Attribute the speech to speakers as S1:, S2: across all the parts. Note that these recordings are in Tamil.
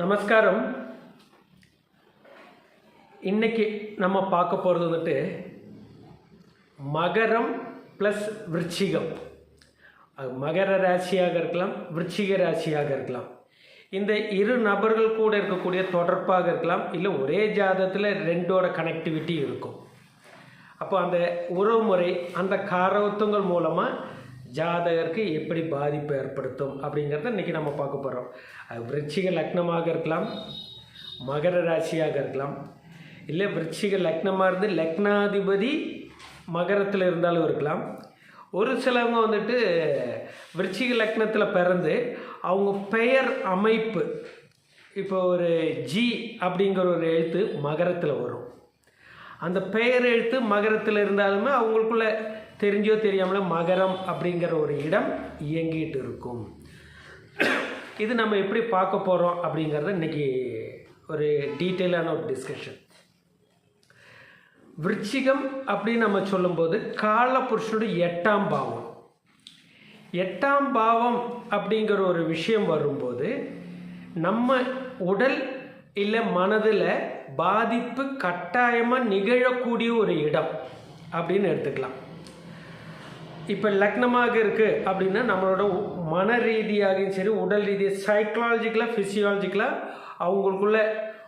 S1: நமஸ்காரம். இன்னைக்கு நம்ம பார்க்க போகிறது வந்துட்டு மகரம் ப்ளஸ் விருச்சிகம். மகர ராசியாக இருக்கலாம் விருச்சிக ராசியாக இருக்கலாம். இந்த இரு நபர்கள் கூட இருக்கக்கூடிய தொடர்பாக இருக்கலாம் இல்லை ஒரே ஜாதத்தில் ரெண்டோட கனெக்டிவிட்டி இருக்கும். அப்போ அந்த உறவுமுறை அந்த காரவத்துங்கள் மூலமாக ஜாதகருக்கு எப்படி பாதிப்பு ஏற்படுத்தும் அப்படிங்கிறத இன்றைக்கி நம்ம பார்க்க போகிறோம் அது விருச்சிக லக்னமாக இருக்கலாம் மகர ராசியாக இருக்கலாம். இல்லை விருச்சிக லக்னமாக இருந்து லக்னாதிபதி மகரத்தில் இருந்தாலும் இருக்கலாம். ஒரு சிலவங்க வந்துட்டு விருச்சிக லக்னத்தில் பிறந்து அவங்க பெயர் அமைப்பு இப்போ ஒரு ஜி அப்படிங்கிற ஒரு எழுத்து மகரத்தில் வரும். அந்த பெயர் எழுத்து மகரத்தில் இருந்தாலுமே அவங்களுக்குள்ள தெரிஞ்சோ தெரியாமலோ மகரம் அப்படிங்கிற ஒரு இடம் இயங்கிட்டு இருக்கும். இது நம்ம எப்படி பார்க்க போகிறோம் அப்படிங்கிறத இன்னைக்கு ஒரு டீட்டெயிலான ஒரு டிஸ்கஷன் விருச்சிகம் அப்படின்னு நம்ம சொல்லும்போது காலபுருஷனுடைய எட்டாம் பாவம். எட்டாம் பாவம் அப்படிங்கிற ஒரு விஷயம் வரும்போது நம்ம உடல் இல்லை மனதில் பாதிப்பு கட்டாயமாக நிகழக்கூடிய ஒரு இடம் அப்படின்னு எடுத்துக்கலாம். இப்போ லக்னமாக இருக்குது அப்படின்னா நம்மளோட மன ரீதியாகவும் சரி உடல் ரீதியாக சைக்கலாஜிக்கலாக ஃபிசியாலஜிக்கலாக அவங்களுக்குள்ள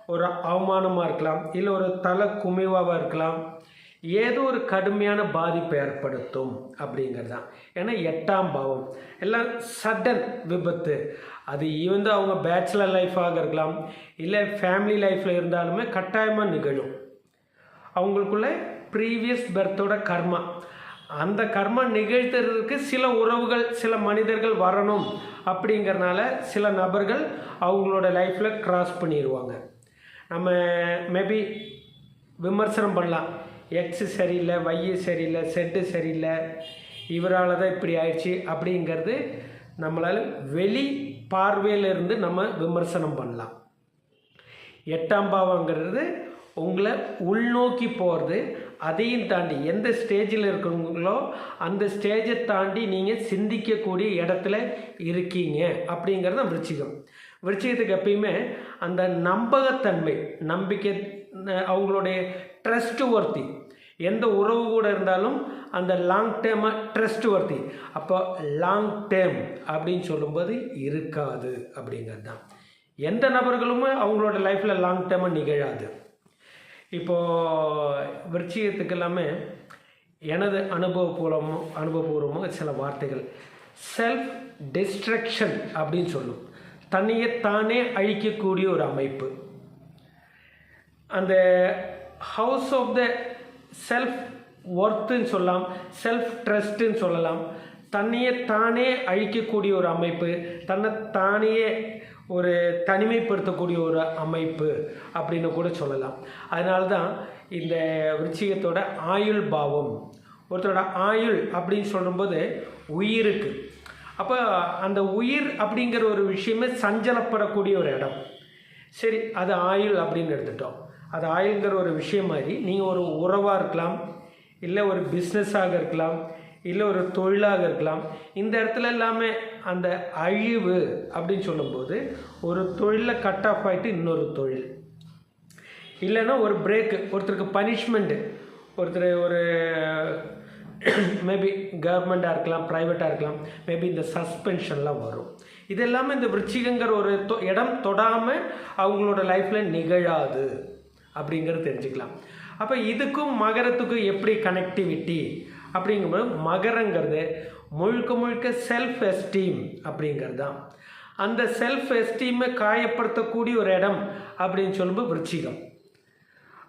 S1: ஒரு அவமானமாக இருக்கலாம். இல்லை ஒரு தலை குமிவாக இருக்கலாம். ஏதோ ஒரு கடுமையான பாதிப்பை ஏற்படுத்தும் அப்படிங்கிறது தான் ஏன்னா எட்டாம் பாவம். எல்லாம் சடன் விபத்து. அது வந்து அவங்க பேச்சுலர் லைஃபாக இருக்கலாம் இல்லை ஃபேமிலி லைஃப்பில் இருந்தாலுமே கட்டாயமாக நிகழும். அவங்களுக்குள்ள ப்ரீவியஸ் பர்த்தோட கர்மா. அந்த கர்மா நிகழ்த்துறதுக்கு சில உறவுகள் சில மனிதர்கள் வரணும் அப்படிங்கறனால சில நபர்கள் அவங்களோட லைஃப்பில் கிராஸ் பண்ணிடுவாங்க நம்ம மேபி விமர்சனம் பண்ணலாம். எக்ஸ் சரியில்லை வையு சரியில்லை செட்டு சரியில்லை இவரால் தான் இப்படி ஆயிடுச்சு அப்படிங்கிறது நம்மளால் வெளி பார்வையிலிருந்து நம்ம விமர்சனம் பண்ணலாம். எட்டாம் பாவங்கிறது உங்களை உள்நோக்கி போகிறது அதையும் தாண்டி எந்த ஸ்டேஜில் இருக்கிறவங்களோ அந்த ஸ்டேஜை தாண்டி நீங்கள் சிந்திக்கக்கூடிய இடத்துல இருக்கீங்க அப்படிங்கிறது தான் விருச்சிகம். விருச்சிகத்துக்கு எப்பயுமே அந்த நம்பகத்தன்மை நம்பிக்கை அவங்களுடைய ட்ரஸ்ட் ஒர்த்தி எந்த உறவு கூட இருந்தாலும் அந்த லாங் டேர்மாக ட்ரஸ்ட் வர்த்தி அப்போ லாங் டேர்ம் அப்படின்னு சொல்லும்போது இருக்காது அப்படிங்கிறது தான் எந்த நபர்களுமே அவங்களோட லைஃப்பில் லாங் டேர்மாக நிகழாது. இப்போது விருச்சிகத்துக்கு எல்லாமே எனது அனுபவபூர்வமோ அனுபவபூர்வமோ சில வார்த்தைகள். செல்ஃப் டிஸ்ட்ரக்ஷன் அப்படின்னு சொல்லும். தன்னையே தானே அழிக்கக்கூடிய ஒரு அமைப்பு. அந்த ஹவுஸ் ஆஃப் த செல்ஃப் ஒர்த்துன்னு சொல்லலாம் செல்ஃப் ட்ரஸ்ட்டுன்னு சொல்லலாம். தன்னையே தானே அழிக்கக்கூடிய ஒரு அமைப்பு தன்னை தானே ஒரு தனிமைப்படுத்தக்கூடிய ஒரு அமைப்பு அப்படின்னு கூட சொல்லலாம். அதனால தான் இந்த விருச்சிகத்தோட ஆயுள் பாவம் ஒருத்தரோட ஆயுள் அப்படின்னு சொல்லும்போது உயிருக்கு. அப்போ அந்த உயிர் அப்படிங்கிற ஒரு விஷயமே சஞ்சலப்படக்கூடிய ஒரு இடம். சரி அது ஆயுள் அப்படின்னு எடுத்துட்டோம். அது ஆயுள்ங்கிற ஒரு விஷயம் மாதிரி. நீங்கள் ஒரு உறவாக இருக்கலாம் இல்லை ஒரு பிஸ்னஸாக இருக்கலாம் இல்லை ஒரு தொழிலாக இருக்கலாம். இந்த இடத்துல எல்லாமே அந்த அழிவு அப்படின்னு சொல்லும்போது ஒரு தொழிலில் கட் ஆஃப் ஆகிட்டு இன்னொரு தொழில். இல்லைன்னா ஒரு பிரேக்கு ஒருத்தருக்கு பனிஷ்மெண்ட்டு ஒருத்தர் ஒரு மேபி கவர்மெண்ட்டாக இருக்கலாம் ப்ரைவேட்டாக இருக்கலாம் மேபி இந்த சஸ்பென்ஷன்லாம் வரும். இது எல்லாமே இந்த விருச்சிகங்கிற ஒரு தொ- இடம் தொடாமல் அவங்களோட லைஃப்பில் நிகழாது. அப்படிங்கிறது தெரிஞ்சுக்கலாம். அப்போ இதுக்கும் மகரத்துக்கும் எப்படி கனெக்டிவிட்டி அப்படிங்கும்போது மகரங்கிறது முழுக்க முழுக்க செல்ஃப் எஸ்டீம் அப்படிங்கிறது தான் அந்த செல்ஃப் எஸ்டீமை காயப்படுத்தக்கூடிய ஒரு இடம் அப்படின்னு சொல்லும்போது விருச்சிகம்.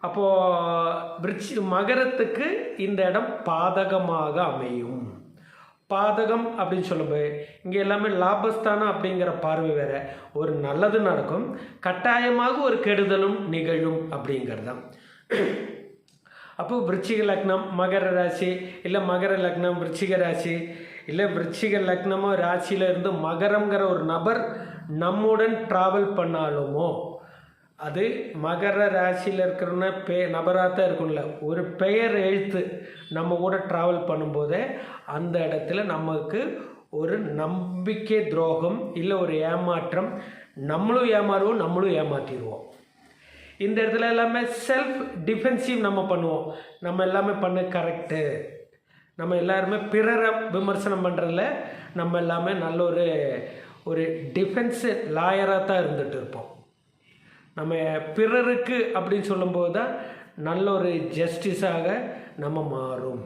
S1: அப்போது விருச்சி மகரத்துக்கு இந்த இடம் பாதகமாக அமையும். பாதகம் அப்படின்னு சொல்லும்போது இங்கே எல்லாமே லாபஸ்தானம் அப்படிங்கிற பார்வை வேற. ஒரு நல்லது நடக்கும் கட்டாயமாக ஒரு கெடுதலும் நிகழும் அப்படிங்கிறது தான் அப்போ விருச்சிக லக்னம் மகர ராசி இல்லை மகர லக்னம் விருச்சிக ராசி இல்லை விருச்சிக லக்னமோ ராசியில இருந்து மகரங்கிற ஒரு நபர் நம்முடன் ட்ராவல் பண்ணாலுமோ அது மகர ராசியில் இருக்கிறன பே நபராக தான் இருக்கும்ல. ஒரு பெயர் எழுத்து நம்ம கூட ட்ராவல் பண்ணும்போதே அந்த இடத்துல நமக்கு ஒரு நம்பிக்கை துரோகம் இல்லை ஒரு ஏமாற்றம். நம்மளும் ஏமாறுவோம் நம்மளும் ஏமாற்றிடுவோம் இந்த இடத்துல எல்லாமே செல்ஃப் டிஃபென்சிவ் நம்ம பண்ணுவோம். நம்ம எல்லாமே பண்ண கரெக்டு நம்ம எல்லாருமே பிறரை விமர்சனம் பண்ணுறதுல நம்ம எல்லாமே நல்ல ஒரு ஒரு டிஃபென்ஸு லாயராக தான் இருந்துகிட்டு இருப்போம். நம்ம பிறருக்கு அப்படின்னு சொல்லும்போது தான் நல்ல ஒரு ஜஸ்டிஸாக நம்ம மாறும்.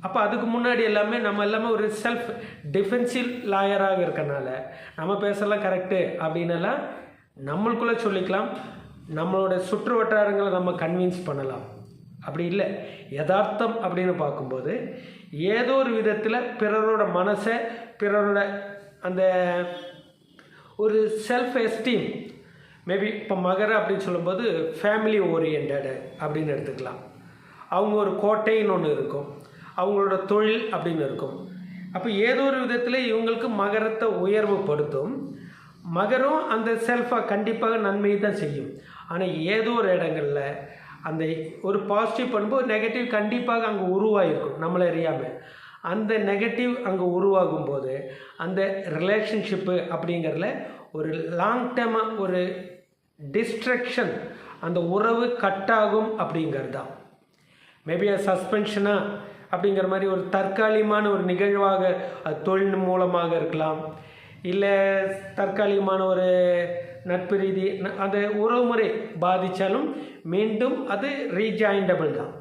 S1: அப்போ அதுக்கு முன்னாடி எல்லாமே நம்ம எல்லாமே ஒரு செல்ஃப் டிஃபென்சிவ் லாயராக இருக்கனால நம்ம பேசலாம் கரெக்டு அப்படின்னலாம் நம்மளுக்குள்ளே சொல்லிக்கலாம். நம்மளோட சுற்று வட்டாரங்களை நம்ம கன்வின்ஸ் பண்ணலாம். அப்படி இல்லை. யதார்த்தம் அப்படின்னு பார்க்கும்போது ஏதோ ஒரு விதத்தில் பிறரோட மனசை பிறரோட அந்த ஒரு செல்ஃப் எஸ்டீம் மேபி இப்போ மகர அப்படின்னு சொல்லும்போது ஃபேமிலி ஓரியன்டு அப்படின்னு எடுத்துக்கலாம். அவங்க ஒரு கோட்டைன்னு ஒன்று இருக்கும். அவங்களோட தொழில் அப்படின்னு இருக்கும். அப்போ ஏதோ ஒரு விதத்தில் இவங்களுக்கு மகரத்தை உயர்வுபடுத்தும் மகரும் அந்த செல்ஃபாக கண்டிப்பாக நன்மையை தான் செய்யும். ஆனால் ஏதோ ஒரு இடங்களில் அந்த ஒரு பாசிட்டிவ் பண்ணும்போது நெகட்டிவ் கண்டிப்பாக அங்கே உருவாகிருக்கும் நம்மளை அறியாமல் அந்த நெகட்டிவ் அங்கே உருவாகும் போது அந்த ரிலேஷன்ஷிப்பு அப்படிங்கிறதுல ஒரு லாங் டேர்மாக ஒரு டிஸ்ட்ரக்ஷன் அந்த உறவு கட்டாகும் அப்படிங்கிறது தான் மேபி அது சஸ்பென்ஷனாக அப்படிங்கிற மாதிரி ஒரு தற்காலிகமான ஒரு நிகழ்வாக அது தொழில் மூலமாக இருக்கலாம். இல்லை தற்காலிகமான ஒரு நட்பு ரீதி அந்த உறவுமுறை பாதித்தாலும் மீண்டும் அது ரீஜாயிண்டபிள் தான்.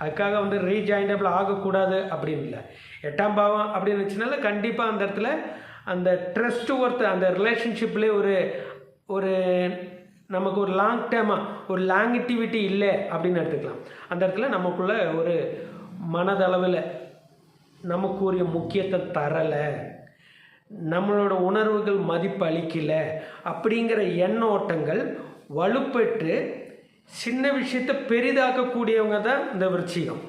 S1: அதுக்காக வந்து ரீஜாயிண்டபிள் ஆகக்கூடாது அப்படின்னு இல்லை. எட்டாம் பாவம் அப்படின்னு வச்சுனால கண்டிப்பாக அந்த இடத்துல அந்த ட்ரஸ்ட் ஒர்த் அந்த ரிலேஷன்ஷிப்லேயே ஒரு ஒரு நமக்கு ஒரு லாங் டேர்மாக ஒரு லாங்கிட்டிவிட்டி இல்லை அப்படின்னு எடுத்துக்கலாம். அந்த இடத்துல நமக்குள்ள ஒரு மனதளவில் நமக்குரிய முக்கியத்தை தரலை நம்மளோட உணர்வுகள் மதிப்பு அளிக்கலை அப்படிங்கிற எண்ணோட்டங்கள் வலுப்பெற்று சின்ன விஷயத்தை பெரிதாக்கக்கூடியவங்க தான் இந்த விருச்சிகம்.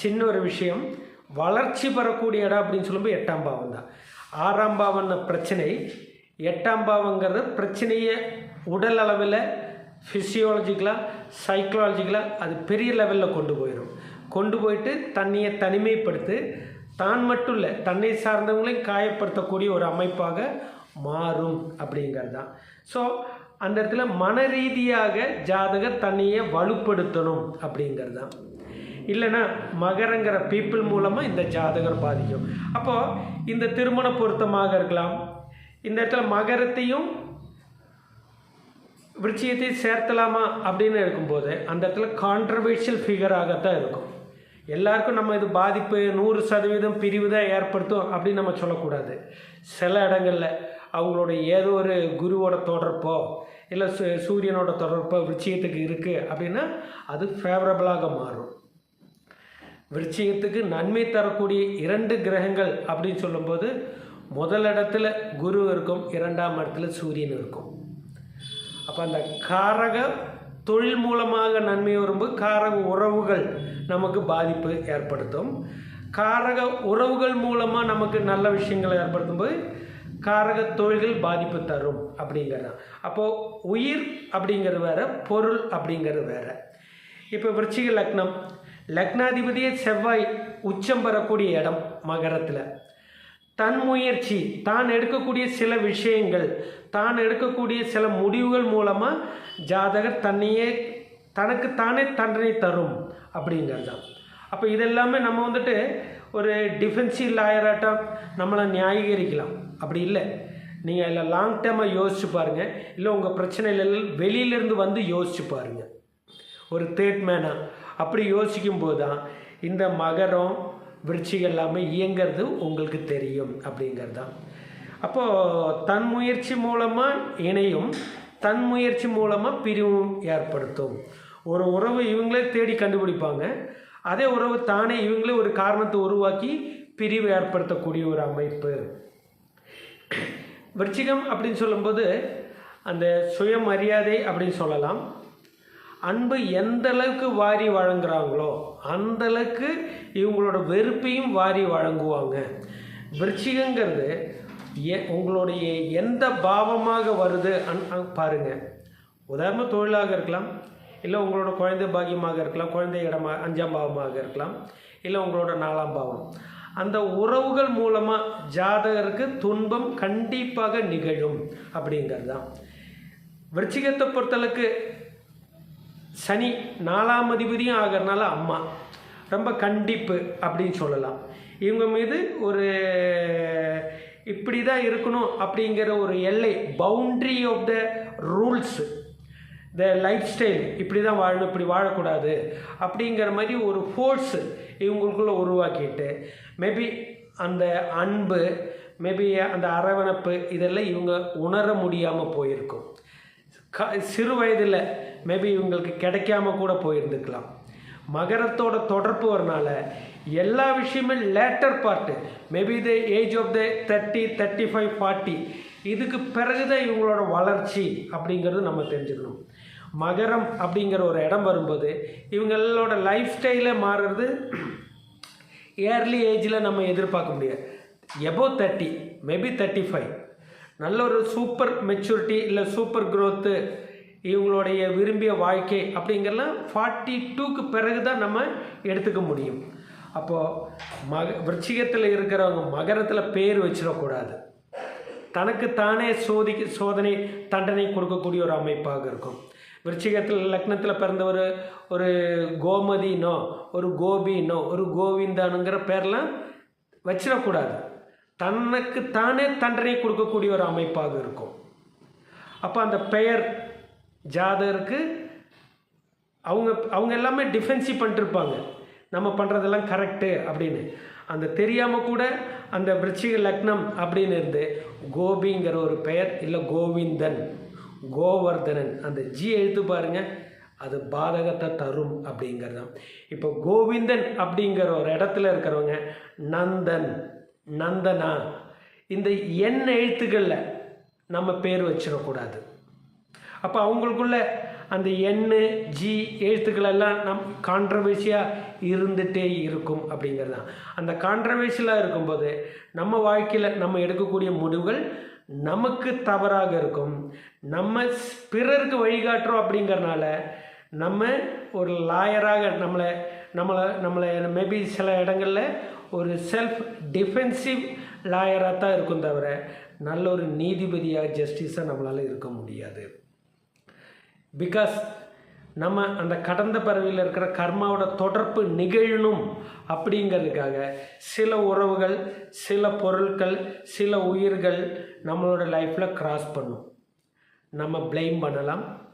S1: சின்ன ஒரு விஷயம் வளர்ச்சி பெறக்கூடிய இடம் அப்படின்னு சொல்லும்போது எட்டாம் பாவம் தான். ஆறாம் பாவம்ன பிரச்சனை எட்டாம் பாவங்கிறது பிரச்சனையை உடல் அளவில் ஃபிசியாலஜிக்கலாக சைக்கலாஜிக்கலாக அது பெரிய லெவலில் கொண்டு போயிடும் கொண்டு போயிட்டு தண்ணியை தனிமைப்படுத்தி தான் மட்டும் இல்லை தன்னை சார்ந்தவங்களையும் காயப்படுத்தக்கூடிய ஒரு அமைப்பாக மாறும் அப்படிங்கிறது தான். ஸோ அந்த இடத்துல மன ரீதியாக ஜாதகர் தன்னையை வலுப்படுத்தணும் அப்படிங்கிறது தான். இல்லைன்னா மகரங்கிற பீப்புள் மூலமாக இந்த ஜாதகர் பாதிக்கும். அப்போது இந்த திருமண பொருத்தமாக இருக்கலாம் இந்த இடத்துல மகரத்தையும் விருச்சியத்தையும் சேர்த்தலாமா அப்படின்னு இருக்கும்போது அந்த இடத்துல கான்ட்ரவர்ஷியல் ஃபிகராகத்தான் இருக்கும். எல்லாருக்கும் நம்ம இது பாதிப்பு நூறு சதவீதம் பிரிவு தான் ஏற்படுத்தும் அப்படின்னு நம்ம சொல்லக்கூடாது. சில இடங்களில் அவங்களோட ஏதோ ஒரு குருவோட தொடர்போ இல்லை சு சூரியனோட தொடர்போ விருச்சியத்துக்கு இருக்குது அப்படின்னா அது ஃபேவரபிளாக மாறும். விருச்சியத்துக்கு நன்மை தரக்கூடிய இரண்டு கிரகங்கள் அப்படின்னு சொல்லும்போது முதல் இடத்துல குரு இருக்கும் இரண்டாம் இடத்துல சூரியன் இருக்கும். அப்போ அந்த காரக தொழில் மூலமாக நன்மை வரும்போது காரக உறவுகள் நமக்கு பாதிப்பு ஏற்படுத்தும். காரக உறவுகள் மூலமாக நமக்கு நல்ல விஷயங்களை ஏற்படுத்தும் போது காரக தொழில்கள் பாதிப்பு தரும் அப்படிங்கிறது. அப்போது உயிர் அப்படிங்கிறது வேற பொருள் அப்படிங்கிறது வேற. இப்போ விருச்சிக லக்னம். லக்னாதிபதியே செவ்வாய் உச்சம் பெறக்கூடிய இடம் மகரத்தில். தன் முயற்சி தான் எடுக்கக்கூடிய சில விஷயங்கள் தான் எடுக்கக்கூடிய சில முடிவுகள் மூலமாக ஜாதகர் தன்னையே தனக்கு தானே தண்டனை தரும் அப்படிங்கிறது தான். அப்போ இதெல்லாமே நம்ம வந்துட்டு ஒரு டிஃபென்சிவ் லாயராட்டம் நம்மளை நியாயீகரிக்கலாம். அப்படி இல்லை. நீங்கள் அதில் லாங் டேர்மாக யோசிச்சு பாருங்கள் இல்லை உங்கள் பிரச்சனைகள் வெளியிலேருந்து வந்து யோசிச்சு பாருங்கள் ஒரு தேர்ட் மேனாக அப்படி யோசிக்கும் போது தான் இந்த மகரம் விருட்சிகள் எல்லாமே இயங்கிறது உங்களுக்கு தெரியும் அப்படிங்கிறது தான். அப்போது தன் முயற்சி மூலமாக இணையும் தன் முயற்சி மூலமாக பிரிவும் ஏற்படுத்தும். ஒரு உறவு இவங்களே தேடி கண்டுபிடிப்பாங்க. அதே உறவு தானே இவங்களே ஒரு காரணத்தை உருவாக்கி பிரிவு ஏற்படுத்தக்கூடிய ஒரு அமைப்பு. விருச்சிகம் அப்படின்னு சொல்லும்போது அந்த சுயமரியாதை அப்படின்னு சொல்லலாம். அன்பு எந்த அளவுக்கு வாரி வழங்குறாங்களோ அந்த அளவுக்கு இவங்களோட வெறுப்பையும் வாரி வழங்குவாங்க. விருச்சிகங்கிறது எ உங்களுடைய எந்த பாவமாக வருது அன் பாருங்கள் பாருங்க. உதாரண தொழிலாக இருக்கலாம் இல்லை உங்களோட குழந்தை பாக்கியமாக இருக்கலாம் குழந்தை இடமாக அஞ்சாம் பாவமாக இருக்கலாம் இல்லை உங்களோட நாலாம் பாவம். அந்த உறவுகள் மூலமாக ஜாதகருக்கு துன்பம் கண்டிப்பாக நிகழும் அப்படிங்கிறது தான் விருச்சிகத்தை பொறுத்தளவுக்கு சனி நாலாம் அதிபதியும் ஆகிறனால அம்மா. ரொம்ப கண்டிப்பு அப்படின்னு சொல்லலாம். இவங்க மீது ஒரு இப்படி தான் இருக்கணும் அப்படிங்கிற ஒரு எல்லை boundary of the rules the life style இப்படி தான் வாழணும் இப்படி வாழக்கூடாது அப்படிங்கிற மாதிரி ஒரு ஃபோர்ஸ் இவங்களுக்குள்ளே உருவாக்கிட்டு மேபி அந்த அன்பு மேபி அந்த அரவணைப்பு இதெல்லாம் இவங்க உணர முடியாமல் போயிருக்கும். க சிறு வயதில் மேபி இவங்களுக்கு கிடைக்காம கூட போயிருந்துக்கலாம். மகரத்தோட தொடர்பு வரனால எல்லா விஷயமும் later part maybe the age of the thirty thirty five forty இதுக்கு பிறகு தான் இவங்களோட வளர்ச்சி அப்படிங்கிறது நம்ம தெரிஞ்சுக்கணும். மகரம் அப்படிங்கிற ஒரு இடம் வரும்போது இவங்களோட லைஃப் ஸ்டைலே மாறுறது ஏர்லி ஏஜில் நம்ம எதிர்பார்க்க முடியாது. எபோ தேர்ட்டி மேபி தேர்ட்டி ஃபைவ் நல்ல ஒரு சூப்பர் மெச்சூரிட்டி இல்லை சூப்பர் க்ரோத்து இவங்களுடைய விரும்பிய வாழ்க்கை அப்படிங்கிறலாம் ஃபார்ட்டி டூக்கு பிறகு தான் நம்ம எடுத்துக்க முடியும். அப்போது மக விருச்சிகத்தில் இருக்கிறவங்க மகரத்தில் பேர் வச்சிடக்கூடாது. தனக்கு தானே சோதிக்க சோதனை தண்டனை கொடுக்கக்கூடிய ஒரு அமைப்பாக இருக்கும். விருச்சிகத்தில் லக்னத்தில் பிறந்தவர் ஒரு கோமதினோ ஒரு கோபினோ ஒரு கோவிந்தானுங்கிற பேர்லாம் வச்சிடக்கூடாது. தனக்கு தானே தண்டனை கொடுக்கக்கூடிய ஒரு அமைப்பாக இருக்கும். அப்போ அந்த பெயர் ஜாதகருக்கு அவங்க அவங்க எல்லாமே டிஃபென்சிவ் பண்ணிட்டுருப்பாங்க நம்ம பண்ணுறதெல்லாம் கரெக்டு அப்படின்னு. அந்த தெரியாமல் கூட அந்த விருச்சிக லக்னம் அப்படின்னு இருந்து கோபிங்கிற ஒரு பெயர் இல்லை கோவிந்தன் கோவர்தனன். அந்த ஜி எழுத்து பாருங்க. அது பாதகத்தை தரும் அப்படிங்கிறது தான் இப்போ கோவிந்தன் அப்படிங்கிற ஒரு இடத்துல இருக்கிறவங்க நந்தன். நந்தனா. இந்த எண் எழுத்துக்களில் நம்ம பேர் வச்சிடக்கூடாது. அப்போ அவங்களுக்குள்ள அந்த எண்ணு ஜி எழுத்துக்களெல்லாம் நம் கான்ட்ரவர்சியாக இருந்துகிட்டே இருக்கும் அப்படிங்கிறது தான் அந்த கான்ட்ரவர்சியலாக இருக்கும்போது நம்ம வாழ்க்கையில் நம்ம எடுக்கக்கூடிய முடிவுகள் நமக்கு தவறாக இருக்கும். நம்ம ஸ்- பிறருக்கு வழிகாட்டுறோம் அப்படிங்கறனால நம்ம ஒரு லாயராக நம்மளை நம்மளை நம்மளை மேபி சில இடங்களில் ஒரு செல்ஃப் டிஃபென்சிவ் லாயராக தான் இருக்கும் தவிர நல்ல ஒரு நீதிபதியாக ஜஸ்டிஸாக நம்மளால் இருக்க முடியாது. பிகாஸ் நம்ம அந்த கடந்த பறவையில் இருக்கிற கர்மாவோட தொடர்பு நிகழணும் அப்படிங்கிறதுக்காக சில உறவுகள் சில பொருட்கள் சில உயிர்கள் நம்மளோட லைஃப்பில் கிராஸ் பண்ணும். நம்ம ப்ளேம் பண்ணலாம்.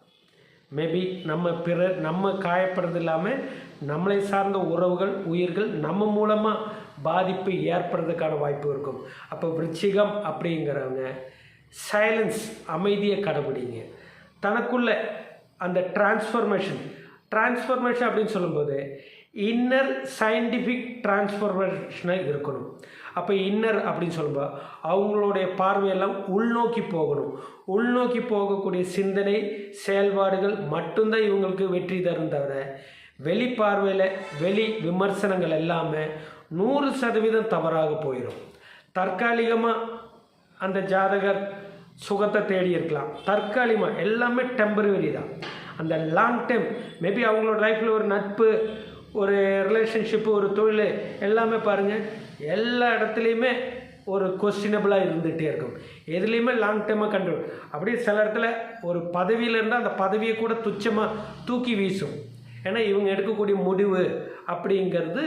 S1: மேபி நம்ம பிற நம்ம காயப்படுறது இல்லாமல் நம்மளை சார்ந்த உறவுகள் உயிர்கள் நம்ம மூலமாக பாதிப்பு ஏற்படுறதுக்கான வாய்ப்பு இருக்கும். அப்போ விருச்சிகம் அப்படிங்கிறவங்க சைலன்ஸ் அமைதியை கடைபிடிங்க. தனக்குள்ள அந்த டிரான்ஸ்ஃபர்மேஷன் டிரான்ஸ்ஃபர்மேஷன் அப்படின்னு சொல்லும்போது இன்னர் சயின்டிஃபிக் டிரான்ஸ்ஃபர்மேஷனாக இருக்கணும். அப்போ இன்னர் அப்படின்னு சொல்லும்போது அவங்களுடைய பார்வையெல்லாம் உள்நோக்கி போகணும். உள்நோக்கி போகக்கூடிய சிந்தனை செயல்பாடுகள் மட்டும்தான் இவங்களுக்கு வெற்றி தரும் தவிர வெளி பார்வையில் வெளி விமர்சனங்கள் எல்லாமே நூறு சதவீதம் தவறாக போயிடும் தற்காலிகமாக அந்த ஜாதகர் சுகத்தை தேடி இருக்கலாம். தற்காலிகமாக எல்லாமே டெம்பரவரி தான். அந்த லாங் டைம் மேபி அவங்களோட லைஃப்பில் ஒரு நட்பு ஒரு ரிலேஷன்ஷிப்பு ஒரு தொழில் எல்லாமே பாருங்கள் எல்லா இடத்துலையுமே ஒரு கொஸ்டினபிளாக இருந்துகிட்டே இருக்கும். எதுலேயுமே லாங் டைமாக கண்டு அப்படியே சில இடத்துல ஒரு பதவியில் இருந்தால் அந்த பதவியை கூட துச்சமாக தூக்கி வீசும். ஏன்னா இவங்க எடுக்கக்கூடிய முடிவு அப்படிங்கிறது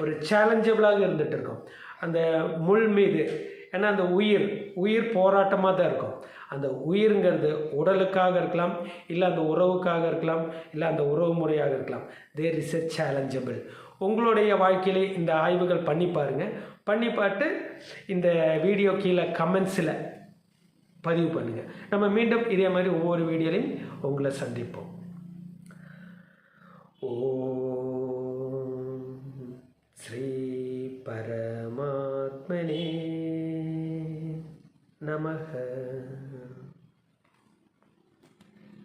S1: ஒரு சேலஞ்சபிளாக இருந்துகிட்டு இருக்கும் அந்த முள் மீது ஏன்னா அந்த உயிர் உயிர் போராட்டமாக தான் இருக்கும். அந்த உயிருங்கிறது உடலுக்காக இருக்கலாம் இல்லை அந்த உறவுக்காக இருக்கலாம் இல்லை அந்த உறவு முறையாக இருக்கலாம். தேர் இஸ் எ சேலஞ்சபிள் உங்களுடைய வாழ்க்கையிலே இந்த ஆய்வுகள் பண்ணி பாருங்கள் பண்ணி பார்த்து இந்த வீடியோ கீழே கமெண்ட்ஸில் பதிவு பண்ணுங்கள் நம்ம மீண்டும் இதே மாதிரி ஒவ்வொரு வீடியோலையும் உங்களை சந்திப்போம். ஓ श्रीपरमात्मने नमः।